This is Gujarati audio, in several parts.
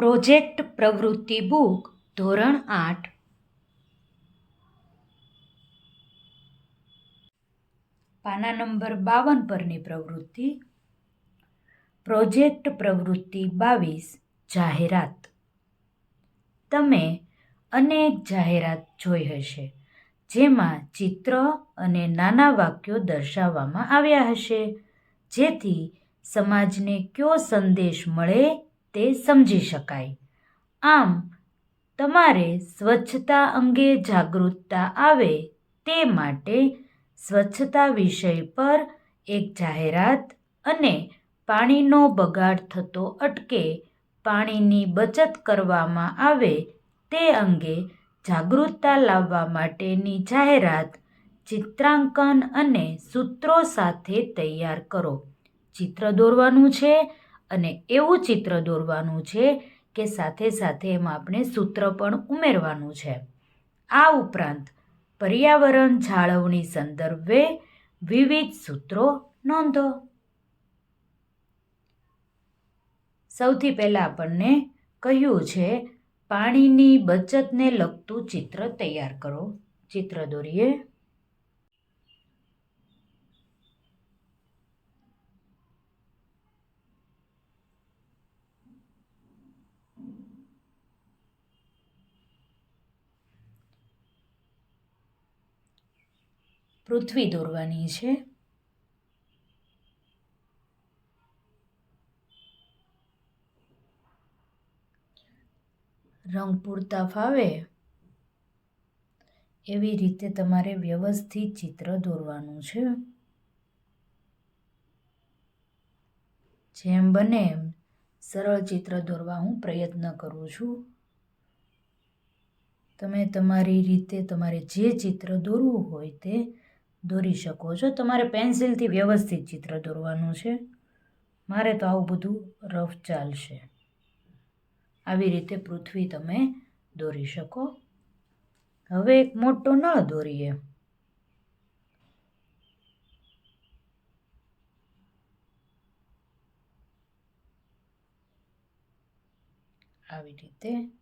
પ્રોજેક્ટ પ્રવૃત્તિ બુક, ધોરણ આઠ. પાના નંબર બાવન પરની પ્રવૃત્તિ. પ્રોજેક્ટ પ્રવૃત્તિ બાવીસ, જાહેરાત. તમે અનેક જાહેરાત જોઈ હશે, જેમાં ચિત્ર અને નાના વાક્યો દર્શાવવામાં આવ્યા હશે, જેથી સમાજને કયો સંદેશ મળે તે સમજી શકાય. આમ, તમારે સ્વચ્છતા અંગે જાગૃતતા આવે તે માટે સ્વચ્છતા વિષય પર એક જાહેરાત અને પાણીનો બગાડ થતો અટકે પાણીની બચત કરવામાં આવે તે અંગે જાગૃતતા લાવવા માટેની જાહેરાત, ચિત્રાંકન અને સૂત્રો સાથે તૈયાર કરો. ચિત્ર દોરવાનું છે. અને એવું ચિત્ર દોરવાનું છે કે સાથે સાથે એમાં આપણે સૂત્ર પણ ઉમેરવાનું છે. આ ઉપરાંત પર્યાવરણ જાળવણી સંદર્ભે વિવિધ સૂત્રો નોંધો. સૌથી પહેલાં આપણને કહ્યું છે, પાણીની બચતને લગતું ચિત્ર તૈયાર કરો. ચિત્ર દોરીએ. પૃથ્વી દોરવાની છે. રંગ પૂરતા ફાવે એવી રીતે તમારે વ્યવસ્થિત ચિત્ર દોરવાનું છે. જેમ બને એમ સરળ ચિત્ર દોરવા હું પ્રયત્ન કરું છું. તમે તમારી રીતે તમારે જે ચિત્ર દોરવું હોય તે દોરી શકો છો. તમારે પેન્સિલથી વ્યવસ્થિત ચિત્ર દોરવાનું છે. મારે તો આવું બધું રફ ચાલશે. આવી રીતે પૃથ્વી તમે દોરી શકો. હવે એક મોટો નળ દોરીએ. આવી રીતે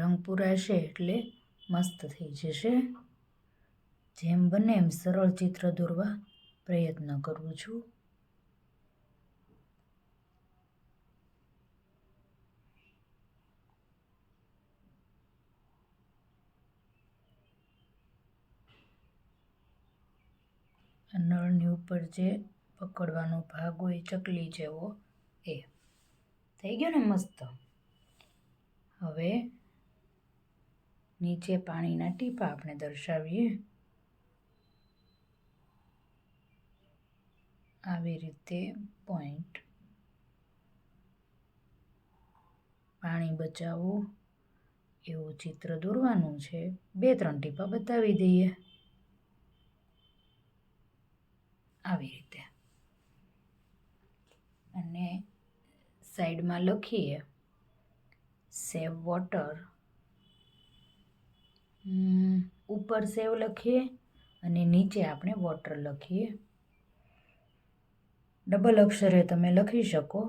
રંગ પૂરાશે એટલે મસ્ત થઈ જશે. જેમ બને એમ સરળ ચિત્ર દોરવા પ્રયત્ન કરું છું. નળની ઉપર જે પકડવાનો ભાગ હોય ચકલી જેવો એ. થઈ ગયો ને મસ્ત? હવે નીચે પાણીના ટીપા આપણે દર્શાવીએ. આવી રીતે પોઈન્ટ પાણી બચાવો. એવું ચિત્ર દોરવાનું છે. બે ત્રણ ટીપા બતાવી દઈએ. આવી રીતે. અને સાઈડમાં લખીએ સેવ વોટર ઉપર સેવ લખીએ અને નીચે આપણે વોટર લખીએ. ડબલ અક્ષરે તમે લખી શકો.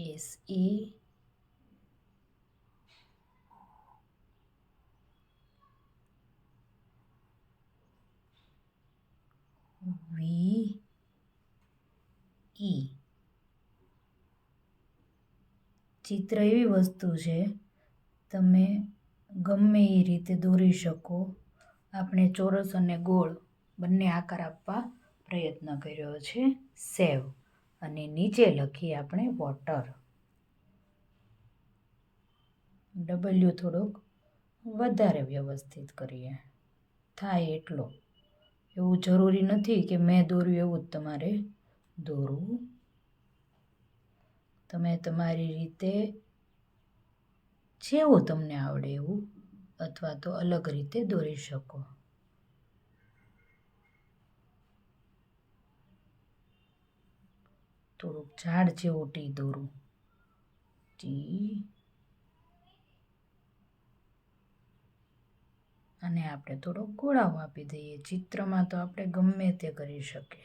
S E. V. E. ચિત્ર એવી વસ્તુ છે, તમે ગમે એ રીતે દોરી શકો. આપણે ચોરસ અને ગોળ બંને આકાર આપવા પ્રયત્ન કર્યો છે. સેવ. અને નીચે લખીએ આપણે વોટર ડબલ્યુ થોડોક વધારે વ્યવસ્થિત કરીએ. થાય એટલો. એવું જરૂરી નથી કે મેં દોર્યું એવું જ તમારે દોરવું. તમે તમારી રીતે જેવું તમને આવડે એવું, અથવા તો અલગ રીતે દોરી શકો. થોડુંક ઝાડ જેવું ટી દોરું. ટી. અને આપણે થોડો ગોળાઓ આપી દઈએ. ચિત્રમાં તો આપણે ગમે તે કરી શકીએ.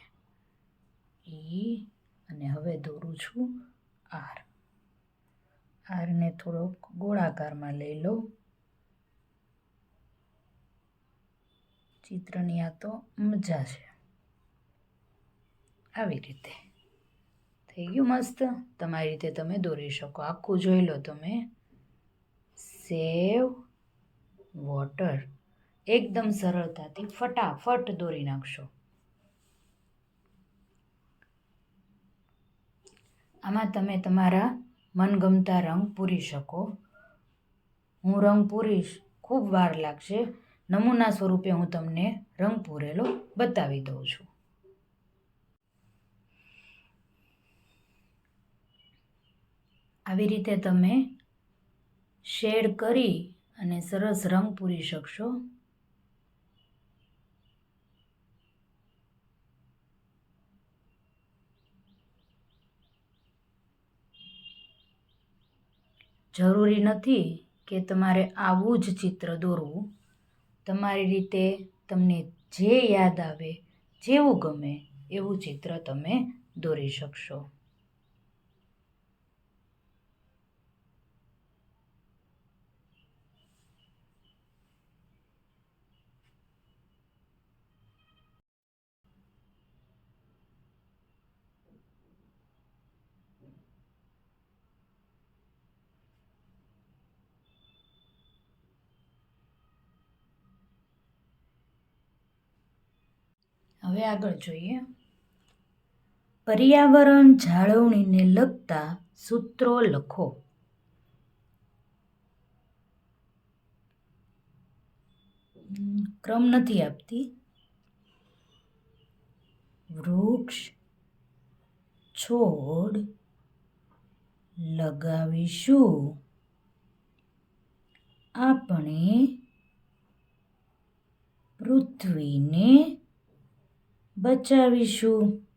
ઈ અને હવે દોરું છું આર. આરને થોડોક ગોળાકારમાં લઈ લો. ચિત્રની આ તો મજા છે. આવી રીતે. થઈ ગયું મસ્ત. તમારી રીતે તમે દોરી શકો. આખું જોઈ લો તમે. Save, water. એકદમ સરળતાથી ફટાફટ દોરી નાખશો. આમાં તમે તમારા મનગમતા રંગ પૂરી શકો. હું રંગ પૂરીશ ખૂબ વાર લાગશે. નમૂના સ્વરૂપે હું તમને રંગ પૂરેલો બતાવી દઉં છું. આવી રીતે તમે શેડ કરી અને સરસ રંગ પૂરી શકશો. જરૂરી નથી કે તમારે આવું જ ચિત્ર દોરવું. તમારી રીતે તમને જે યાદ આવે, જેવું ગમે, એવું ચિત્ર તમે દોરી શકશો. હવે આગળ જોઈએ. પર્યાવરણ જાળવણીને લગતા સૂત્રો લખો. ક્રમ નથી આપતી. વૃક્ષ, છોડ લગાવીશું. આપણે પૃથ્વીને બચાવીશું.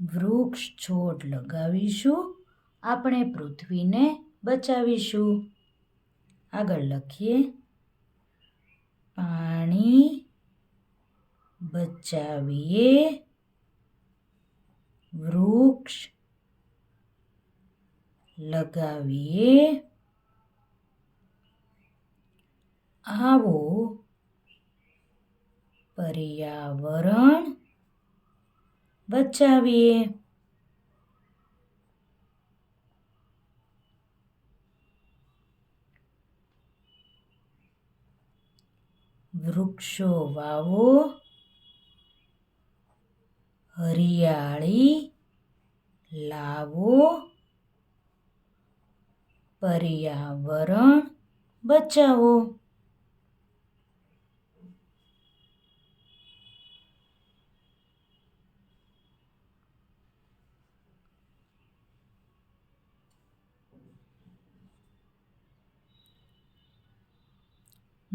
વૃક્ષ છોડ લગાવીશું. આપણે પૃથ્વીને બચાવીશું. આગળ લખીએ. પાણી બચાવીએ. વૃક્ષ લગાવીએ. આવો પર્યાવરણ બચાવીએ. વૃક્ષો વાવો. હરિયાળી લાવો. પર્યાવરણ બચાવો.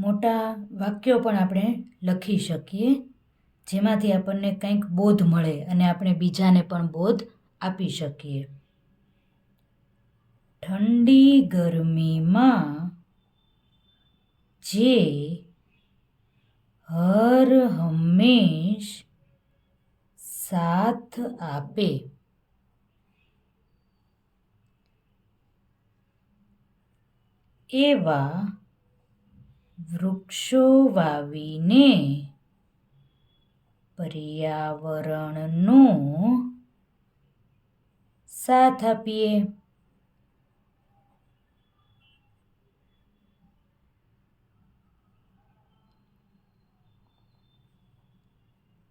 મોટા વાક્યો પણ આપણે લખી શકીએ, જેમાંથી આપણને કંઈક બોધ મળે અને આપણે બીજાને પણ બોધ આપી શકીએ. ઠંડી ગરમીમાં જે હર હંમેશ સાથ આપે, એવા વૃક્ષો વાવીને પર્યાવરણનો સાથ આપીએ.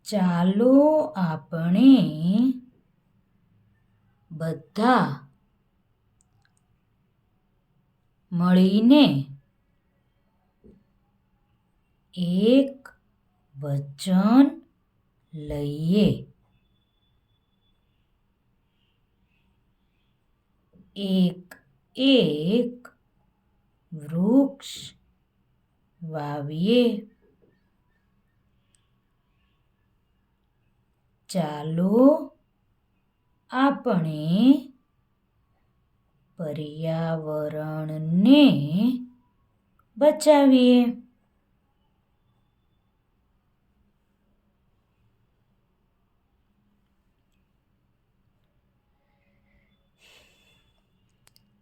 ચાલો આપણે બધા મળીને એક વચન લઈએ. એક એક વૃક્ષ વાવીએ. ચાલો આપણે પર્યાવરણને બચાવીએ.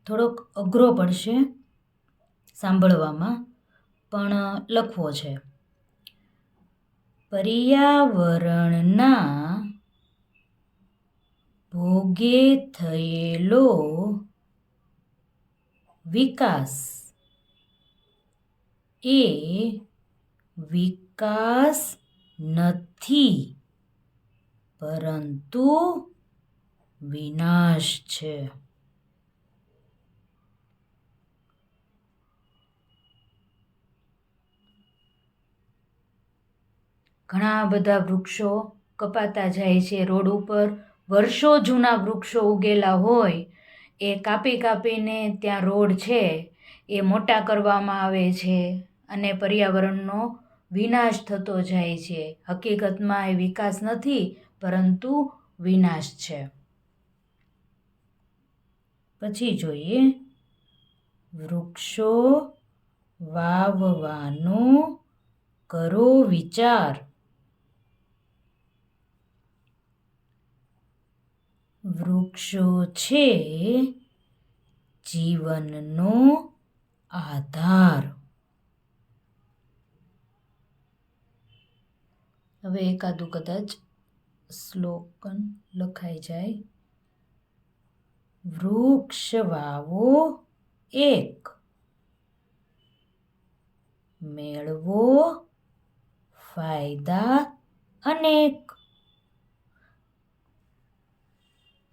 થોડોક અઘરો પડશે સાંભળવામાં, પણ લખવો છે. પર્યાવરણના ભોગે થયેલો વિકાસ એ વિકાસ નથી, પરંતુ વિનાશ છે. ઘણા બધા વૃક્ષો કપાતા જાય છે. રોડ ઉપર વર્ષો જૂના વૃક્ષો ઉગેલા હોય, એ કાપી કાપીને ત્યાં રોડ છે, એ મોટા કરવામાં આવે છે અને પર્યાવરણનો વિનાશ થતો જાય છે. હકીકતમાં એ વિકાસ નથી, પરંતુ વિનાશ છે. પછી જોઈએ, વૃક્ષો વાવવાનો કરો વિચાર. વૃક્ષો છે જીવનનો આધાર. હવે એકાદું કદાચ શ્લોકન લખાઈ જાય. વૃક્ષ વાવો એક, મેળવો ફાયદા અનેક.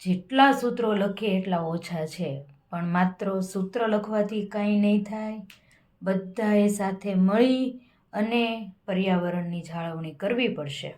જેટલા સૂત્રો લખીએ એટલા ઓછા છે. પણ માત્ર સૂત્ર લખવાથી કાંઈ નહીં થાય. બધાએ સાથે મળી અને પર્યાવરણની જાળવણી કરવી પડશે.